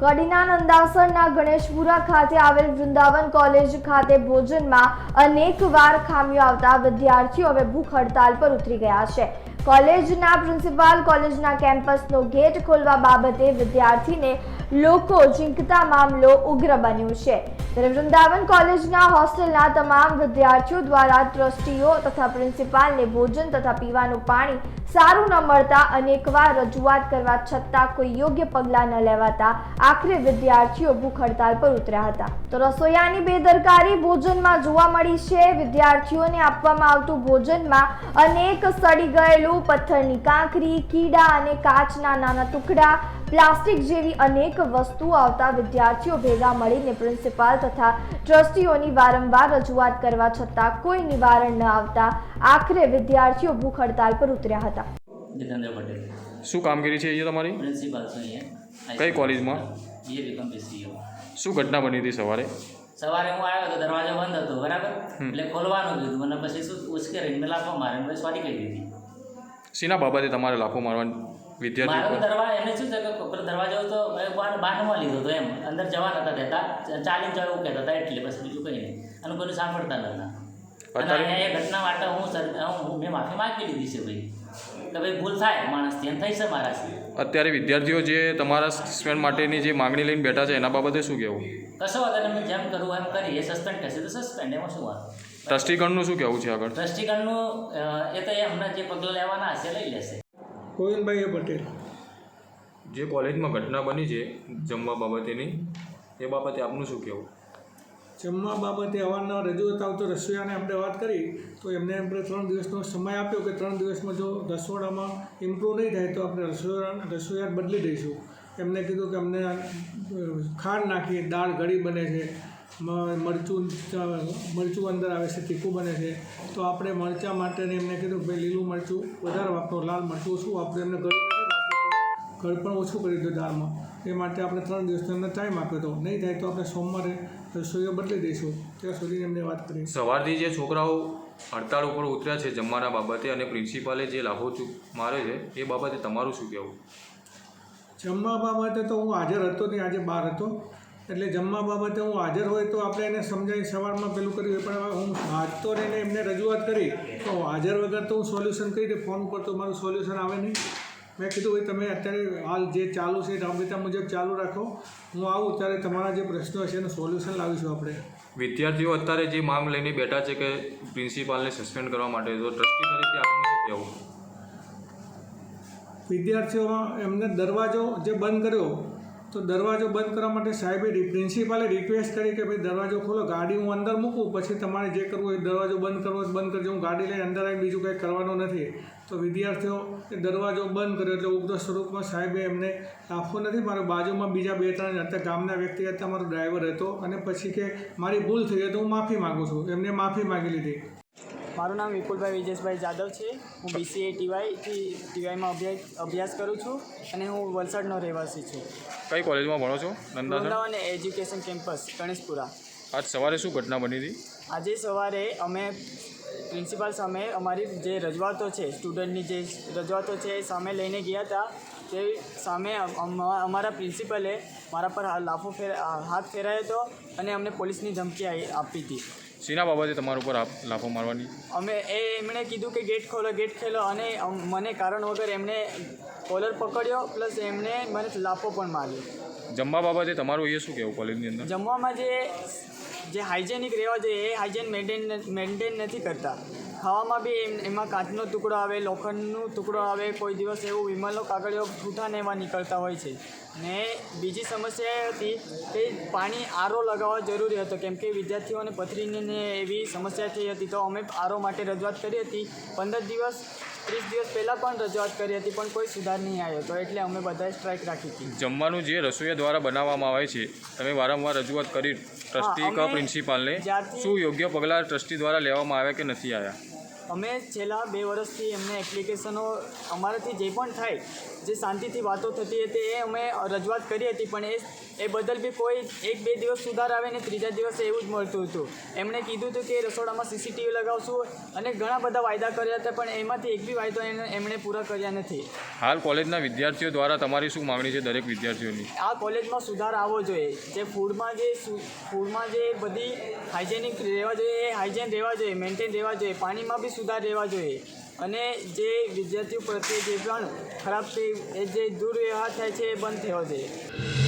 કડીના નંદાસરના ગણેશપુરા ખાતે આવેલ વૃંદાવન કોલેજ ખાતે ભોજનમાં અનેક વાર ખામીઓ આવતા વિદ્યાર્થીઓ હવે ભૂખ હડતાલ પર ઉતરી ગયા છે. કોલેજના પ્રિન્સિપાલ કોલેજના કેમ્પસનો ગેટ ખોલવા બાબતે વિદ્યાર્થીને લોકો ઝીંકતા મામલો ઉગ્ર બન્યો છે. ત્યારે વૃંદાવન કોલેજના હોસ્ટેલના તમામ વિદ્યાર્થીઓ દ્વારા ટ્રસ્ટીઓ તથા પ્રિન્સિપાલને ભોજન તથા પીવાનું પાણી સારું ન મળતા અનેકવાર રજૂઆત કરવા છતાં કોઈ યોગ્ય પગલાં ન લેવાતા આખરે વિદ્યાર્થીઓ ભૂખ હડતાલ પર ઉતર્યા હતા. તો રસોઈયાની બેદરકારી ભોજનમાં જોવા મળી છે. વિદ્યાર્થીઓને આપવામાં આવતું ભોજનમાં અનેક સડી ગયેલું પથ્થરની કાંકરી, કીડા અને કાચના નાના ટુકડા પ્લાસ્ટિક જેવી અનેક વસ્તુઓ આવતા વિદ્યાર્થીઓ ભેગા મળીને પ્રિન્સિપાલ તથા ટ્રસ્ટીઓની વારંવાર રજૂઆત કરવા છતાં કોઈ નિવારણ ન આવતા આખરે વિદ્યાર્થીઓ ભૂખ હડતાલ પર ઉતર્યા હતા. જીતેન્દ્ર પટેલ. શું કામગીરી છે અહીંયા તમારી? પ્રિન્સિપાલ છું અહીંયા કઈ કોલેજમાં? બીએ બીકોમ બીસીઓ શું ઘટના બની હતી સવારે? સવારે હું આવ્યો તો દરવાજો બંધ હતો બરાબર? એટલે ખોલવાનું કીધું અને પછી શું ઉશ્કેરીને લાફો મારે પછી સોરી કહી દીધી. શીના બાબતે તમારે લાફો મારવાની વિદ્યાર્થી મારો દરવાજો એને શું છે કે દરવાજો તો બાનમાં લીધો હતો એમ. અંદર જવા નતા દેતા ચાલીને જાવ એવું કહેતા હતા એટલે બસ બીજું કંઈ નહીં. અને કોઈને સાંભળતા નતા. અને અહીંયા એ ઘટના માટે હું હું મેં માફી માગી લીધી છે ભાઈ. કે ભાઈ ભૂલ થાય માણસથી એમ થઈ છે મારાથી. અત્યારે વિદ્યાર્થીઓ જે તમારા સસ્પેન્ડ માટેની જે માંગણી લઈને બેઠા છે એના બાબતે શું કહેવું? કશો વાંધો નહીં, મેં જેમ કરવું એમ કરી. એ સસ્પેન્ડ થશે તો સસ્પેન્ડ એમાં શું વાત ટ્રસ્ટીગણનું શું કહેવું છે આગળ? ટ્રસ્ટીગણનું એ તો એ હમણાં જે પગલાં લેવાના હશે લઈ લેશે. ગોવિંદભાઈ પટેલ. જે કોલેજમાં ઘટના બની છે જમવા બાબતેની એ બાબતે આપનું શું કહેવું? જમવા બાબતે અવારનવાર રજૂઆત આવતો રસોઈયાને આપણે વાત કરી તો એમને આપણે ત્રણ દિવસનો સમય આપ્યો કે ત્રણ દિવસમાં જો રસોડામાં ઇમ્પ્રૂવ નહીં થાય તો આપણે રસોઈયા રસોઈયા બદલી દઈશું. એમને કીધું કે અમને ખાંડ નાખી દાળ ગળી બને છે મરચું મરચું અંદર આવે છે તીખું બને છે. તો આપણે મરચાં માટેને એમને કીધું કે ભાઈ લીલું મરચું વધારે વાપરો લાલ મરચું ઓછું વાપરો. એમને ઘર ઘર ગળ પણ ઓછું કરી દીધું દાળમાં. એ માટે આપણે ત્રણ દિવસનો એમને ટાઈમ આપ્યો હતો. નહીં થાય તો આપણે સોમવારે રસોઈઓ બદલી દઈશું. ત્યાં સુધી એમને વાત કરી. સવારથી જે છોકરાઓ હડતાળ ઉપર ઉતર્યા છે જમવાના બાબતે અને પ્રિન્સિપાલે જે લાભો ચૂક મારે છે એ બાબતે તમારું શું કહેવું? જમવા બાબતે તો હું હાજર હતો નહીં. આજે બહાર હતો. એટલે જમવા બાબતે હું હાજર હોય તો આપણે એને સમજાવી સવારમાં પેલું કર્યું પણ હવે હું વાંચતો રહીને એમને રજૂઆત કરી. તો હાજર વગર તો હું સોલ્યુશન કરી દે ફોન પર તો મારું સોલ્યુશન આવે નહીં. મેં કીધું ભાઈ તમે અત્યારે હાલ જે ચાલુ છે રાબેતા મુજબ ચાલુ રાખો. હું આવું ત્યારે તમારા જે પ્રશ્નો છે એનું સોલ્યુશન લાવીશું આપણે. વિદ્યાર્થીઓ અત્યારે જે માંગ લઈને બેઠા છે કે પ્રિન્સિપાલને સસ્પેન્ડ કરવા માટે તો ટ્રસ્ટી તરીકે આપનું શું કહેવું? વિદ્યાર્થીઓમાં એમને દરવાજો જે બંધ કર્યો તો દરવાજો બંધ કરવા માટે સાહેબે પ્રિન્સિપાલે રિક્વેસ્ટ કરી કે ભાઈ દરવાજો ખોલો, ગાડી હું અંદર મૂકું, પછી તમારે જે કરવું હોય દરવાજો બંધ કરવો બંધ કરજો. હું ગાડી લઈને અંદર આવી બીજું કંઈ કરવાનું નથી. તો વિદ્યાર્થીઓ, એ દરવાજો બંધ કર્યો એટલે ઉગ્ર સ્વરૂપમાં સાહેબે એમને લાફો નથી, મારો બાજુમાં બીજા બે ત્રણ હતા, ગામના વ્યક્તિ હતા, મારો ડ્રાઈવર હતો. અને પછી કે મારી ભૂલ થઈ તો હું માફી માગું છું. એમને માફી માગી લીધી. મારું નામ વિપુલભાઈ વિજેશભાઈ જાદવ છે. હું બીસીએ ટીવાયથી ટીવાયમાં અભ્યાસ અભ્યાસ કરું છું અને હું વલસાડનો રહેવાસી છું. કઈ કોલેજમાં ભણો છો? Nandasar? Vrindavan education campus Ganeshpura. આજ સવારે શું ઘટના બની હતી? આજે સવારે અમે પ્રિન્સિપાલ સામે અમારી જે રજૂઆતો છે સ્ટુડન્ટની જે રજૂઆતો છે એ સામે લઈને ગયા હતા. તે સામે અમ- અમ- અમારા પ્રિન્સિપલે મારા પર હા- લાફો ફેર હાથ ફેરાયો હતો અને અમને પોલીસની ધમકી આઈ- આપી હતી. શીના બાબતે તમારા ઉપર આપ- લાફો મારવાની? અમે એ એમણે કીધું કે ગેટ ખોલો ગેટ ખોલો અને અમ- મને કારણ વગર એમણે કોલર પકડ્યો પ્લસ એમણે મને લાફો પણ માર્યો. જમવા બાબતે તમારું એ શું કહેવું કોલેજની અંદર? જમવામાં જે જે હાઇજેનિક રહેવા જોઈએ એ હાઇજેન મેન્ટેન મેન્ટેન નથી કરતા. ખાવામાં બી એમ એમાં કાચનો ટુકડો આવે લોખંડનો ટુકડો આવે કોઈ દિવસ એવું વિમલનો કાગળિયો છૂટાને એમાં નીકળતા હોય છે. ને બીજી સમસ્યા એ હતી કે પાણી આરો લગાવવા જરૂરી હતો. કેમ કે વિદ્યાર્થીઓને પથરીને એવી સમસ્યા થઈ હતી તો અમે આરો માટે રજૂઆત કરી હતી. પંદર દિવસ ત્રીસ દિવસ પહેલાં પણ રજૂઆત કરી હતી પણ કોઈ સુધાર નહીં આવ્યો. તો એટલે અમે બધાએ સ્ટ્રાઇક રાખી હતી. જમવાનું જે રસોઈયા દ્વારા બનાવવામાં આવે છે તમે વારંવાર રજૂઆત કરી ટ્રસ્ટી કા પ્રિન્સિપાલને શું યોગ્ય પગલાં ટ્રસ્ટી દ્વારા લેવામાં આવ્યા કે નથી આવ્યા? અમે છેલ્લા બે વર્ષથી એમને એપ્લિકેશનો અમારાથી જે પણ થાય જે શાંતિથી વાતો થતી હતી એ અમે રજૂઆત કરી હતી પણ એ એ બદલ બી કોઈ એક બે દિવસ સુધાર આવે ને ત્રીજા દિવસે એવું જ મળતું હતું. એમણે કીધું હતું કે રસોડામાં સીસીટીવી લગાવશું અને ઘણા બધા વાયદા કર્યા હતા પણ એમાંથી એક બી વાયદો એમણે પૂરા કર્યા નથી. હાલ કોલેજના વિદ્યાર્થીઓ દ્વારા તમારી શું માગણી છે દરેક વિદ્યાર્થીઓની? આ કોલેજમાં સુધાર આવવો જોઈએ. જે ફૂડમાં જે ફૂડમાં જે બધી હાઇજેનિક રહેવા જોઈએ એ હાઇજેન રહેવા જોઈએ મેન્ટેન રહેવા જોઈએ પાણીમાં બી સુધાર રહેવા જોઈએ. અને જે વિદ્યાર્થીઓ પ્રત્યે જે પણ ખરાબ તે એ જે દુર્વ્યવહાર થાય છે એ બંધ થવો જોઈએ.